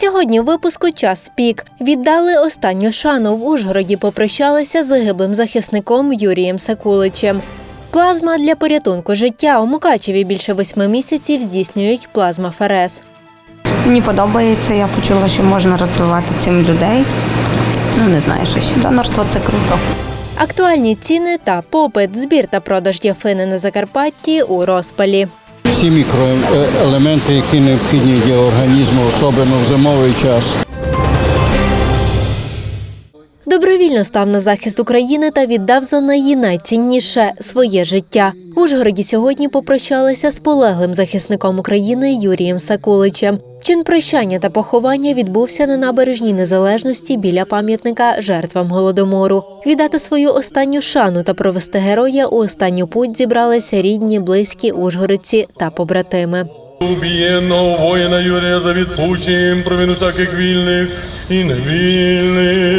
Сьогодні в випуску час пік віддали останню шану в Ужгороді. Попрощалися з загиблим захисником Юрієм Сакуличем. Плазма для порятунку життя у Мукачеві більше восьми місяців здійснюють плазмаферез. Мені подобається, я почула, що можна рятувати цим людей. Ну, не знаю, що ще. Донорство це круто. Актуальні ціни та попит, збір та продаж діафини на Закарпатті у розпалі. Всі мікроелементи, які необхідні для організму, особливо в зимовий час. Добровільно став на захист України та віддав за неї найцінніше своє життя. В Ужгороді сьогодні попрощалися з полеглим захисником України Юрієм Сакуличем. Чин прощання та поховання відбувся на набережній незалежності біля пам'ятника жертвам голодомору. Віддати свою останню шану та провести героя у останню путь зібралися рідні, близькі ужгородці та побратими. Убієнного воїна Юрія за відпущенням провину всяких вільних і невільних.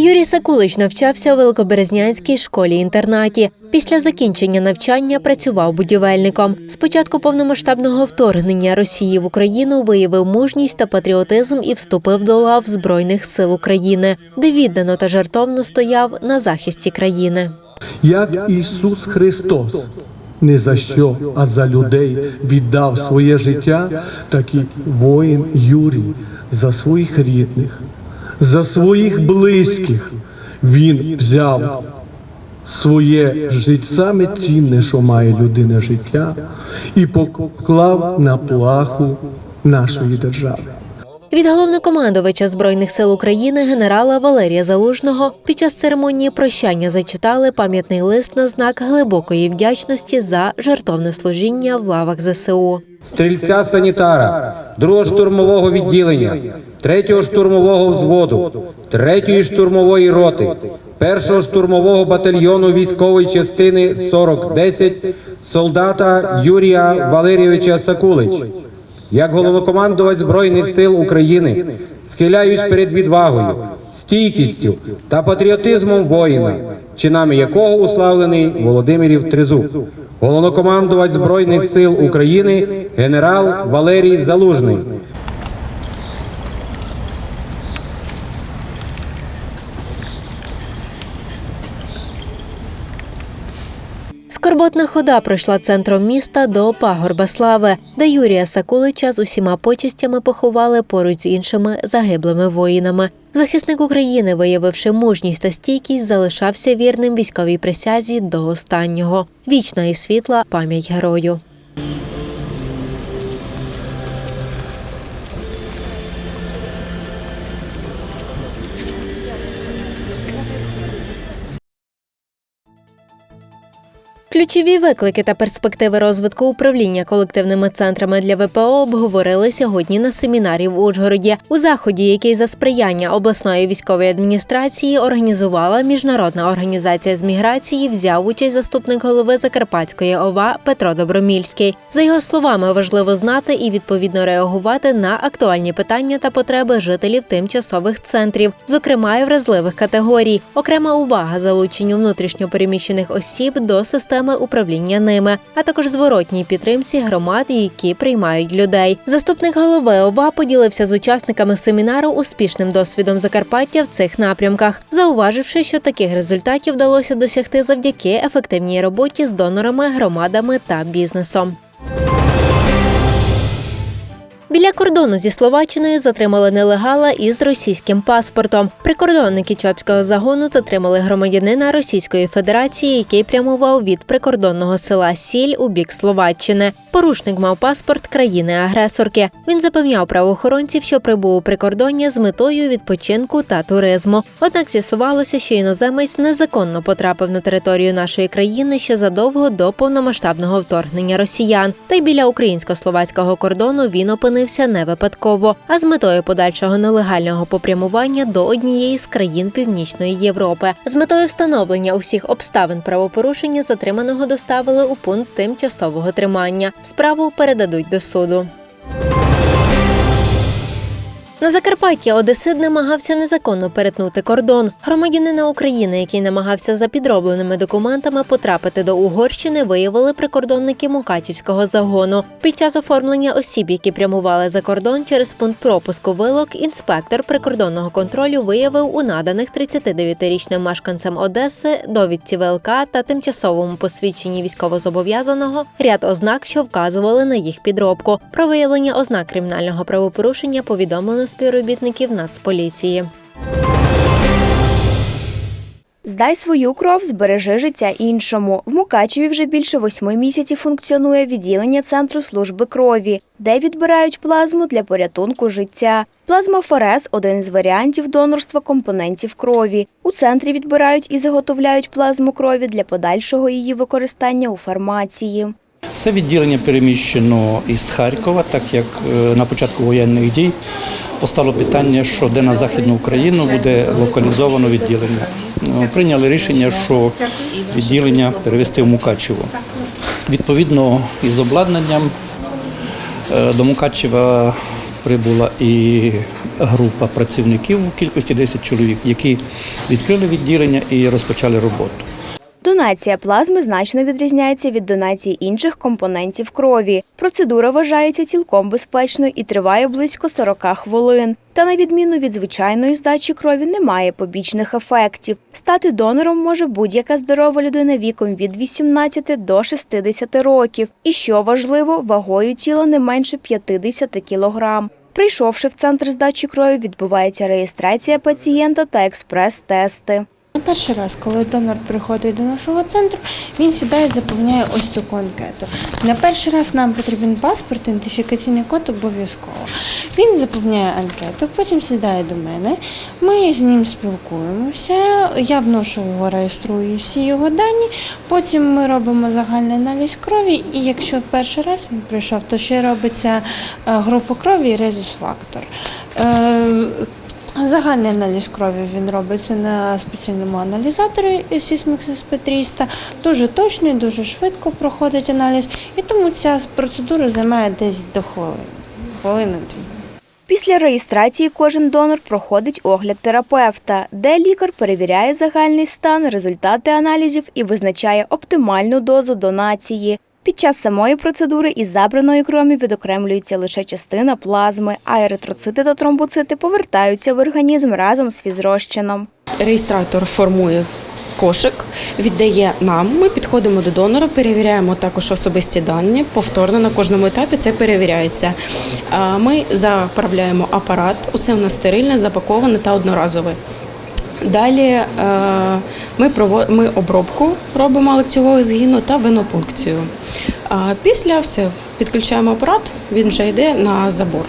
Юрій Сакулич навчався у Великоберезнянській школі-інтернаті. Після закінчення навчання працював будівельником. З початку повномасштабного вторгнення Росії в Україну виявив мужність та патріотизм і вступив до лав Збройних сил України, де віддано та жертовно стояв на захисті країни. як Ісус Христос не за що, а за людей віддав своє життя, так і воїн Юрій за своїх рідних, за своїх близьких. Він взяв своє життя, саме цінне, що має людина життя, і поклав на плаху нашої держави. Від головнокомандувача збройних сил України генерала Валерія Залужного під час церемонії прощання зачитали пам'ятний лист на знак глибокої вдячності за жертовне служіння в лавах ЗСУ. стрільця санітара, другого штурмового відділення, третього штурмового взводу, третьої штурмової роти, першого штурмового батальйону військової частини 4010 солдата Юрія Валерійовича Сакулич. Як головнокомандувач Збройних сил України схиляюсь перед відвагою, стійкістю та патріотизмом воїна, чинами якого уславлений Володимирів Тризуб, головнокомандувач Збройних сил України генерал Валерій Залужний. Скорботна хода пройшла центром міста до пагорба слави, де Юрія Сакулича з усіма почестями поховали поруч з іншими загиблими воїнами. Захисник України, виявивши мужність та стійкість, залишався вірним військовій присязі до останнього. Вічна і світла пам'ять герою. Ключові виклики та перспективи розвитку управління колективними центрами для ВПО обговорили сьогодні на семінарі в Ужгороді. У заході, який за сприяння обласної військової адміністрації організувала міжнародна організація з міграції, взяв участь заступник голови Закарпатської ОВА Петро Добромільський. За його словами, важливо знати і відповідно реагувати на актуальні питання та потреби жителів тимчасових центрів, зокрема і вразливих категорій. Окрема увага залученню внутрішньопереміщених осіб до системи управління ними, а також зворотній підтримці громад, які приймають людей. Заступник голови ОВА поділився з учасниками семінару успішним досвідом Закарпаття в цих напрямках, зауваживши, що таких результатів вдалося досягти завдяки ефективній роботі з донорами, громадами та бізнесом. Біля кордону зі Словаччиною затримали нелегала із російським паспортом. Прикордонники Чопського загону затримали громадянина Російської Федерації, який прямував від прикордонного села Сіль у бік Словаччини. Порушник мав паспорт країни-агресорки. Він запевняв правоохоронців, що прибув у прикордоння з метою відпочинку та туризму. Однак з'ясувалося, що іноземець незаконно потрапив на територію нашої країни ще задовго до повномасштабного вторгнення росіян. Та й біля українсько-словацького кордону він опинився не випадково, а з метою подальшого нелегального попрямування до однієї з країн Північної Європи. З метою встановлення усіх обставин правопорушення затриманого доставили у пункт тимчасового тримання. Справу передадуть до суду. На Закарпатті Одесит намагався незаконно перетнути кордон. Громадянина України, який намагався за підробленими документами потрапити до Угорщини, виявили прикордонники Мукачівського загону. Під час оформлення осіб, які прямували за кордон через пункт пропуску вилок, інспектор прикордонного контролю виявив у наданих 39-річним мешканцям Одеси довідці ВЛК та тимчасовому посвідченні військовозобов'язаного ряд ознак, що вказували на їх підробку. Про виявлення ознак кримінального правопорушення повідомлено співробітників Нацполіції. Здай свою кров, збережи життя іншому. В Мукачеві вже більше восьми місяців функціонує відділення центру служби крові, де відбирають плазму для порятунку життя. Плазмофорез – один із варіантів донорства компонентів крові. У центрі відбирають і заготовляють плазму крові для подальшого її використання у фармації. Це відділення переміщено із Харкова, так як е, на початку воєнних дій постало питання, що де на Західну Україну буде локалізовано відділення. Ну, Прийняли рішення, що відділення перевести в Мукачево. Відповідно, із обладнанням е, до Мукачева прибула і група працівників у кількості 10 чоловік, які відкрили відділення і розпочали роботу. Донація плазми значно відрізняється від донації інших компонентів крові. Процедура вважається цілком безпечною і триває близько 40 хвилин. Та на відміну від звичайної здачі крові немає побічних ефектів. Стати донором може будь-яка здорова людина віком від 18 до 60 років. І що важливо, вагою тіла не менше 50 кілограм. Прийшовши в центр здачі крові, відбувається реєстрація пацієнта та експрес-тести. Перший раз, коли донор приходить до нашого центру, він сідає і заповняє ось таку анкету. На перший раз нам потрібен паспорт, ідентифікаційний код обов'язково. Він заповняє анкету, потім сідає до мене. Ми з ним спілкуємося. Я вношу його, реєструю всі його дані. Потім ми робимо загальний аналіз крові. І якщо в перший раз він прийшов, то ще робиться е, група крові і резус-фактор. Загальний аналіз крові він робиться на спеціальному аналізаторі SP300. Дуже точний, дуже швидко проходить аналіз, і тому ця процедура займає десь до хвилини, хвилини-дві. Після реєстрації кожен донор проходить огляд терапевта, де лікар перевіряє загальний стан, результати аналізів і визначає оптимальну дозу донації. Під час самої процедури із забраної крові відокремлюється лише частина плазми, а еритроцити та тромбоцити повертаються в організм разом з фізрозчином. Реєстратор формує кошик, віддає нам. Ми підходимо до донора, перевіряємо також особисті дані. Повторно на кожному етапі це перевіряється. Ми заправляємо апарат, усе в нас стерильне, запаковане та одноразове. Далі е, ми ми обробку робимо ліктьового згину та венопункцію. А Після все підключаємо апарат, він вже йде на забор.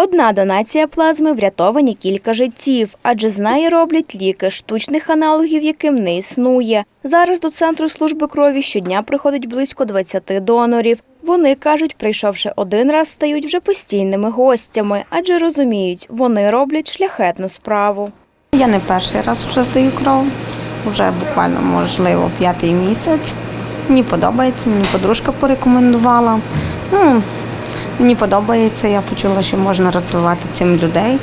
Одна донація плазми врятовані кілька життів, адже з неї роблять ліки, штучних аналогів яким не існує. Зараз до центру служби крові щодня приходить близько 20 донорів. Вони кажуть, прийшовши один раз, стають вже постійними гостями, адже розуміють, вони роблять шляхетну справу. Я не перший раз вже здаю кров, вже буквально, можливо, п'ятий місяць. Мені подобається, мені подружка порекомендувала. Ну, мені подобається, я почула, що можна рятувати цим людей.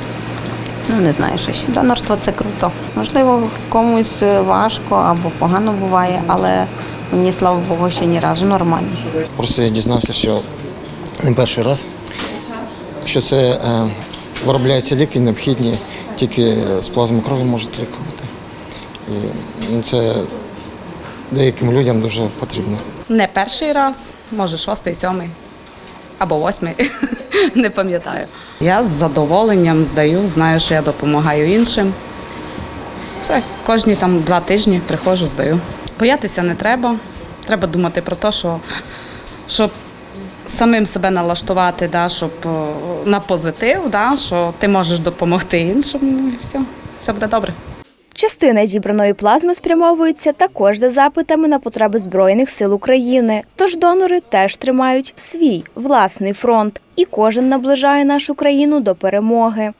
Ну, не знаю, що ще. Донорство це круто. Можливо, комусь важко або погано буває, але мені, слава Богу, ще ні разу нормально. Просто я дізнався, що не перший раз, що це е, виробляються ліки необхідні, тільки з плазми крові можуть лікувати. І ну, це деяким людям дуже потрібно. Не перший раз, може шостий, сьомий або восьмий, не пам'ятаю. Я з задоволенням здаю, знаю, що я допомагаю іншим. Все, кожні там два тижні приходжу, здаю. Боятися не треба. Треба думати про те, що щоб самим себе налаштувати, да, щоб на позитив, да, що ти можеш допомогти іншим, і все, все буде добре. Частина зібраної плазми спрямовується також за запитами на потреби Збройних сил України. Тож донори теж тримають свій власний фронт, і кожен наближає нашу країну до перемоги.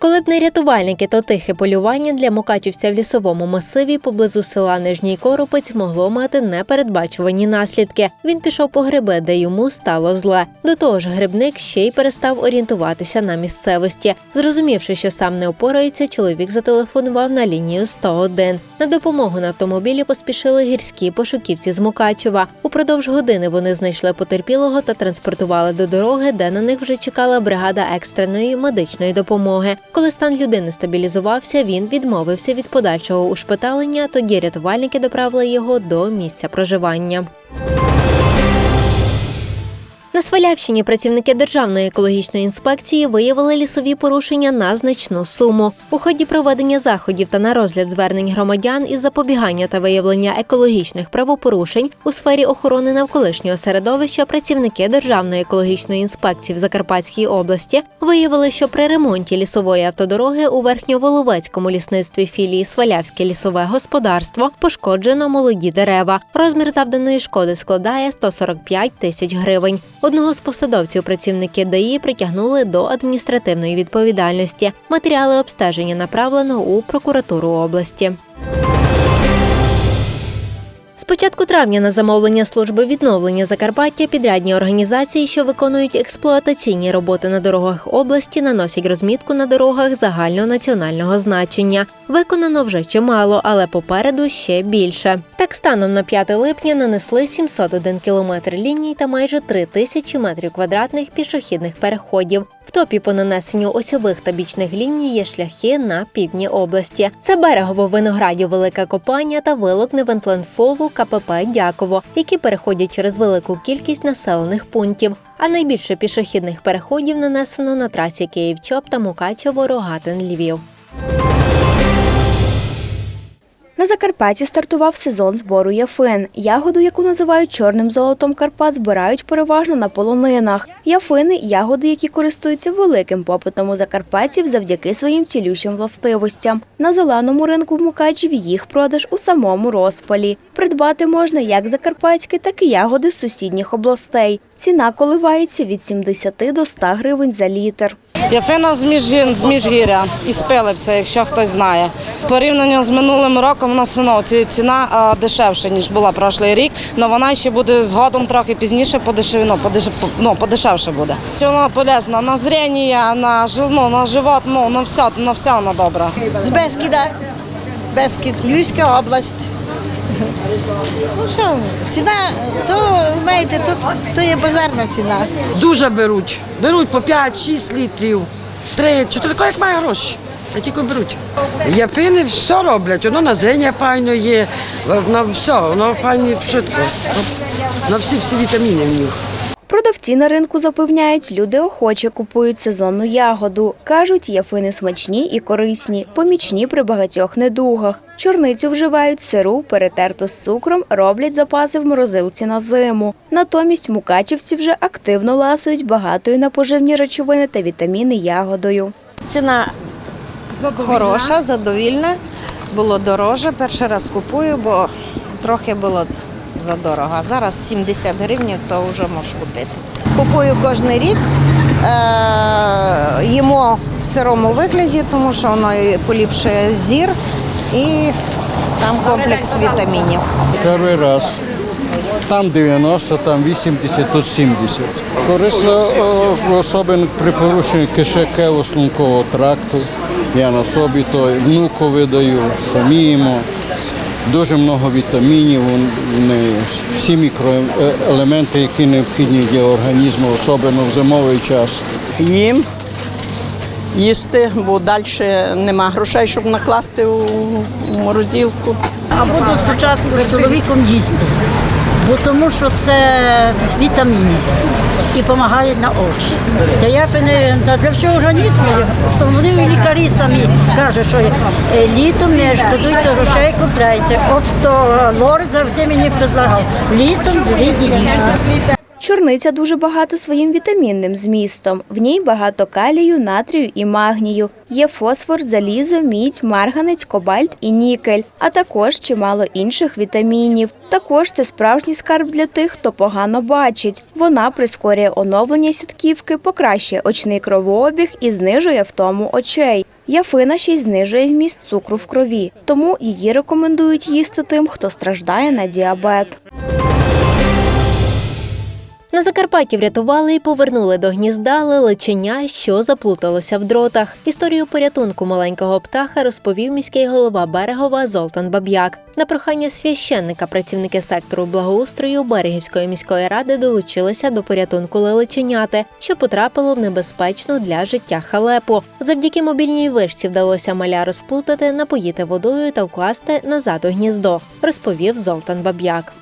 Коли б не рятувальники, то тихе полювання для мукачівця в лісовому масиві поблизу села Нижній Коропець могло мати непередбачувані наслідки. Він пішов по гриби, де йому стало зле. До того ж, грибник ще й перестав орієнтуватися на місцевості. Зрозумівши, що сам не опорається, чоловік зателефонував на лінію 101. На допомогу на автомобілі поспішили гірські пошуківці з Мукачева. Упродовж години вони знайшли потерпілого та транспортували до дороги, де на них вже чекала бригада екстреної медичної допомоги. Коли стан людини стабілізувався, він відмовився від подальшого ушпиталення. Тоді рятувальники доправили його до місця проживання. На Свалявщині працівники Державної екологічної інспекції виявили лісові порушення на значну суму. У ході проведення заходів та на розгляд звернень громадян із запобігання та виявлення екологічних правопорушень у сфері охорони навколишнього середовища працівники Державної екологічної інспекції в Закарпатській області виявили, що при ремонті лісової автодороги у верхньоволовецькому лісництві філії Свалявське лісове господарство пошкоджено молоді дерева. Розмір завданої шкоди складає 145 тисяч гривень. Одного з посадовців працівники ДАІ притягнули до адміністративної відповідальності. Матеріали обстеження направлено у прокуратуру області. З початку травня на замовлення служби відновлення Закарпаття підрядні організації, що виконують експлуатаційні роботи на дорогах області, наносять розмітку на дорогах загальнонаціонального значення. Виконано вже чимало, але попереду ще більше. Так, станом на 5 липня нанесли 701 кілометр ліній та майже 3 тисячі метрів квадратних пішохідних переходів. В топі по нанесенню осьових та бічних ліній є шляхи на півдні області. Це берегово виноградів Велика Копання та вилок Невентленфолу КПП Дяково, які переходять через велику кількість населених пунктів. А найбільше пішохідних переходів нанесено на трасі Київ-Чоп та Мукачево Рогатин Львів. На Закарпатті стартував сезон збору яфин. Ягоду, яку називають чорним золотом Карпат, збирають переважно на полонинах. Яфини ягоди, які користуються великим попитом у закарпатців завдяки своїм цілющим властивостям. На зеленому ринку в Мукачеві їх продаж у самому розпалі. Придбати можна як закарпатські, так і ягоди з сусідніх областей. Ціна коливається від 70 до 100 гривень за літр. Яфина з Міжгін, з Міжгір'я із Пилипця, якщо хтось знає. Порівняно з минулим роком на синовці ціна дешевша, ніж була прошлий рік, але вона ще буде згодом трохи пізніше подешев, ну, подешев, ну, подешевше буде. Вона полезна на зріння, на, ну, на живот, ну, на все, на все вона добра. З Бескіда. Бескід, Львівська область. Ну що, ціна, то знаєте, то, то є базарна ціна. Дуже беруть. Беруть по 5-6 літрів, 3, 4, як має гроші. А тільки беруть. Япини все роблять, воно на зеня пайно є, на все, воно файно швидко. На всі всі вітаміни в них. Продавці на ринку запевняють, люди охоче купують сезонну ягоду. Кажуть, яфини смачні і корисні, помічні при багатьох недугах. Чорницю вживають сиру, перетерту з цукром, роблять запаси в морозилці на зиму. Натомість мукачівці вже активно ласують багатою на поживні речовини та вітаміни ягодою. Ціна хороша, задовільна. Було дороже. Перший раз купую, бо трохи було задорого. А зараз 70 гривень, то вже можеш купити. Купую кожен рік. Е, їмо в сирому вигляді, тому що воно поліпшує зір і там комплекс вітамінів. Перший раз. Там 90, там 80, тут 70. Корисно, о, особливо при порушенні кишекево-шлункового тракту. Я на собі то внукові даю, самі їмо. Дуже багато вітамінів, всі мікроелементи, які необхідні для організму, особливо в зимовий час. Їм їсти, бо далі нема грошей, щоб накласти у, морозилку. А буду спочатку з чоловіком їсти, бо тому що це вітаміни і допомагає на очі. Та я та для всього організму особливо лікарі самі кажуть, що е, літом не шкодуйте грошей, купляйте. Офтолор завжди мені предлагав. Літом беріть і їжте. Чорниця дуже багата своїм вітамінним змістом. В ній багато калію, натрію і магнію. Є фосфор, залізо, мідь, марганець, кобальт і нікель, а також чимало інших вітамінів. Також це справжній скарб для тих, хто погано бачить. Вона прискорює оновлення сітківки, покращує очний кровообіг і знижує втому очей. Яфина ще й знижує вміст цукру в крові, тому її рекомендують їсти тим, хто страждає на діабет. На Закарпатті врятували і повернули до гнізда лелеченя, що заплуталося в дротах. Історію порятунку маленького птаха розповів міський голова Берегова Золтан Баб'як. На прохання священника працівники сектору благоустрою Берегівської міської ради долучилися до порятунку лелеченяти, що потрапило в небезпечну для життя халепу. Завдяки мобільній вишці вдалося маля розплутати, напоїти водою та вкласти назад у гніздо, розповів Золтан Баб'як.